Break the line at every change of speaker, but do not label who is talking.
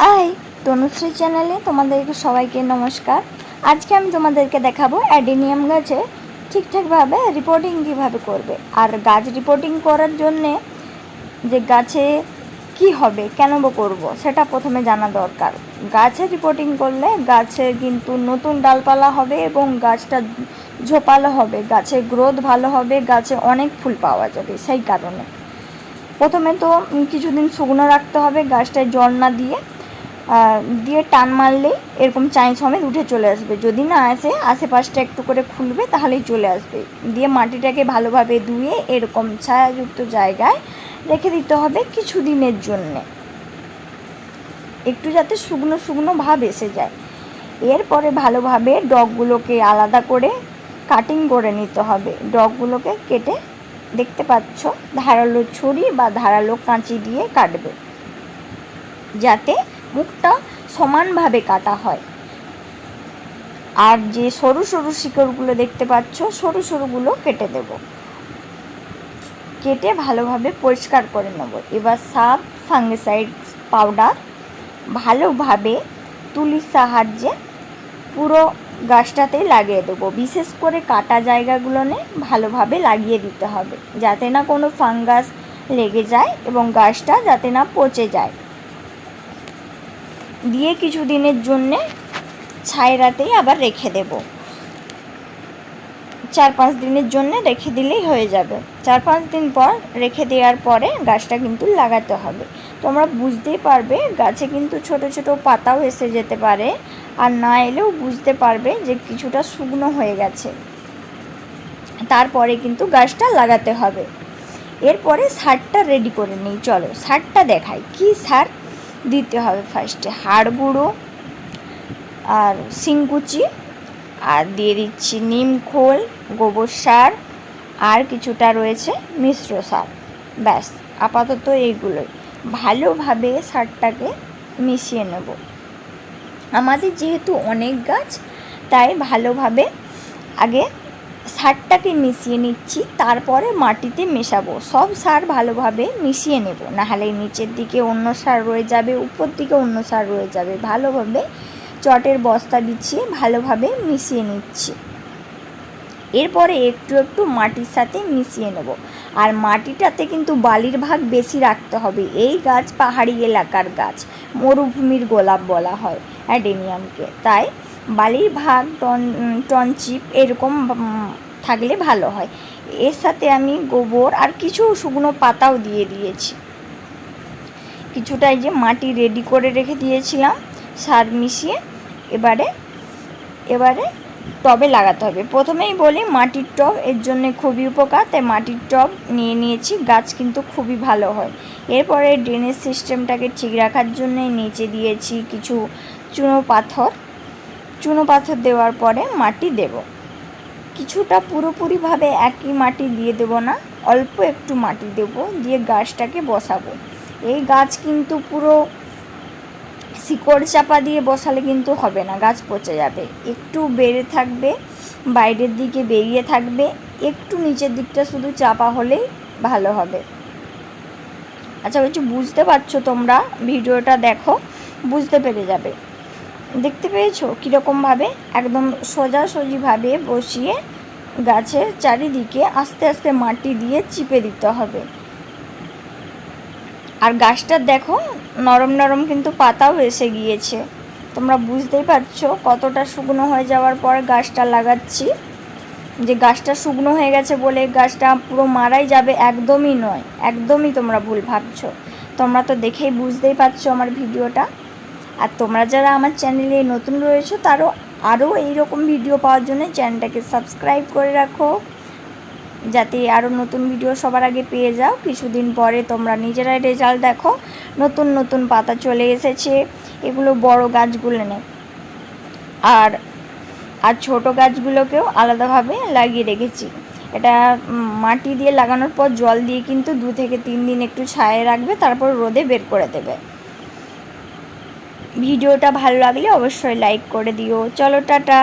High Tanushree চ্যানেলে তোমাদেরকে সবাইকে নমস্কার। আজকে আমি তোমাদেরকে দেখাবো অ্যাডেনিয়াম গাছে ঠিকঠাকভাবে রিপোর্টিং কীভাবে করবে। আর গাছ রিপোর্টিং করার জন্যে যে গাছে কি হবে, কেন করব, সেটা প্রথমে জানা দরকার। গাছে রিপোর্টিং করলে গাছে কিন্তু নতুন ডালপালা হবে এবং গাছটা ঝোপালো হবে গাছের গ্রোথ ভালো হবে, গাছে অনেক ফুল পাওয়া যাবে সেই কারণে। প্রথমে তো কিছুদিন শুকনো রাখতে হবে, গাছটায় জল না দিয়ে দিয়ে টান মারলেই এরকম চাই সমেত উঠে চলে আসবে। যদি না আসে, আশেপাশটা একটু করে খুলবে, তাহলেই চলে আসবে। দিয়ে মাটিটাকে ভালোভাবে ধুয়ে এরকম ছায়াযুক্ত জায়গায় রেখে দিতে হবে কিছু দিনের জন্যে। একটু যাতে শুকনো শুকনো ভাব এসে যায়। এরপরে ভালোভাবে ডগগুলোকে আলাদা করে কাটিং করে নিতে হবে। ডগগুলোকে কেটে দেখতে পাচ্ছ, ধারালো ছুরি বা ধারালো কাঁচি দিয়ে কাটবে। যাতে মুখটা সমানভাবে কাটা হয়। আর যে সরু সরু শিকড়গুলো দেখতে পাচ্ছ, সরু সরুগুলো কেটে দেব। কেটে ভালোভাবে পরিষ্কার করে নেব। এবার সাব ফাঙ্গিসাইড পাউডার ভালোভাবে তুলির সাহায্যে পুরো গাছটাতে লাগিয়ে দেবো। বিশেষ করে কাটা জায়গাগুলোনে ভালোভাবে লাগিয়ে দিতে হবে। যাতে না কোনো ফাঙ্গাস লেগে যায় এবং গাছটা যাতে না পচে যায়। দিয়ে কিছু দিনের জন্যে ছায়রাতেই আবার রেখে দেব। চার পাঁচ দিনের জন্য রেখে দিলেই হয়ে যাবে। চার পাঁচ দিন পর রেখে দেওয়ার পরে গাছটা কিন্তু লাগাতে হবে। তোমরা বুঝতেই পারবে, গাছে কিন্তু ছোট ছোট পাতাও এসে যেতে পারে আর না এলেও বুঝতে পারবে যে কিছুটা শুকনো হয়ে গেছে। তারপরে কিন্তু গাছটা লাগাতে হবে। এরপরে সারটা রেডি করে নিই। চলো সারটা দেখাই। কি সার? দিতে হবে ফার্স্টে হাড় গুঁড়ো আর শিংকুচি আর দিয়ে দিচ্ছি নিম খোল, গোবর সার আর কিছুটা রয়েছে মিশ্র সার। ব্যাস, আপাতত এইগুলোই। ভালোভাবে সারটাকে মিশিয়ে নেব। আমাদের যেহেতু অনেক গাছ, তাই ভালোভাবে আগে সারটাকে মিশিয়ে নিচ্ছি, তারপরে মাটিতে মেশাবো। সব সার ভালোভাবে মিশিয়ে নেব। নাহলে নিচের দিকে অন্য সার রয়ে যাবে, উপর দিকে অন্য সার রয়ে যাবে। ভালোভাবে চটের বস্তা বিছিয়ে ভালোভাবে মিশিয়ে নিচ্ছি। এরপরে একটু একটু মাটির সাথে মিশিয়ে নেব। আর মাটিটাতে কিন্তু বালির ভাগ বেশি রাখতে হবে। এই গাছ পাহাড়ি এলাকার গাছ, মরুভূমির গোলাপ বলা হয়, অ্যাডেনিয়ামকে। তাই বালির ভাগ, টন, টনচিপ এরকম থাকলে ভালো হয়। এর সাথে আমি গোবর আর কিছু শুকনো পাতাও দিয়ে দিয়েছি। কিছুটা এই যে মাটি রেডি করে রেখে দিয়েছিলাম, সার মিশিয়ে এবারে এবারে টবে লাগাতে হবে। প্রথমেই বলি মাটির টব এর জন্য খুবই উপকার, তাই মাটির টব নিয়ে নিয়েছি, গাছ কিন্তু খুবই ভালো হয়। এরপরে ড্রেনেজ সিস্টেমটাকে ঠিক রাখার জন্য নিচে দিয়েছি কিছু চুনো পাথর। চুনো পাথর দেওয়ার পরে মাটি দেব। কিছুটা পুরোপুরিভাবে একই মাটি দিয়ে দেব না, অল্প একটু মাটি দেব দিয়ে গাছটাকে বসাবো। এই গাছ কিন্তু পুরো শিকড় চাপা দিয়ে বসালে কিন্তু হবে না, গাছ পচে যাবে। একটু বেড়ে থাকবে, বাইরের দিকে বেরিয়ে থাকবে, একটু নিচের দিকটা শুধু চাপা হলেই ভালো হবে। আচ্ছা বলছি বুঝতে পারছ তোমরা? ভিডিওটা দেখো, বুঝতে পেরে যাবে। দেখতে পেয়েছ? কীরকমভাবে? একদম সোজাসুজিভাবে বসিয়ে গাছের চারিদিকে আস্তে আস্তে মাটি দিয়ে চিপে দিতে হবে। আর গাছটার দেখো, নরম নরম কিন্তু পাতাও এসে গিয়েছে। তোমরা বুঝতেই পারছ কতটা শুকনো হয়ে যাওয়ার পর গাছটা লাগাচ্ছি। যে গাছটা শুকনো হয়ে গেছে বলে গাছটা পুরো মারাই যাবে একদমই নয়, একদমই তোমরা ভুল ভাবছ। তোমরা তো দেখেই বুঝতেই পারছ আমার ভিডিওটা। আর তোমরা যারা আমার চ্যানেলে নতুন রয়েছো, তারও আরও এইরকম ভিডিও পাওয়ার জন্য চ্যানেলটাকে সাবস্ক্রাইব করে রাখো। যাতে আরও নতুন ভিডিও সবার আগে পেয়ে যাও। কিছুদিন পরে তোমরা নিজেরাই রেজাল্ট দেখো। নতুন নতুন পাতা চলে এসেছে। এগুলো বড় গাছগুলো নেই। আর আর ছোট গাছগুলোকেও আলাদাভাবে লাগিয়ে রেখেছি। এটা মাটি দিয়ে লাগানোর পর জল দিয়ে কিন্তু দু থেকে তিন দিন একটু ছায়ে রাখবে, তারপর রোদে বের করে দেবে। ভিডিওটা ভালো লাগলে অবশ্যই লাইক করে দিও। চলো টাটা।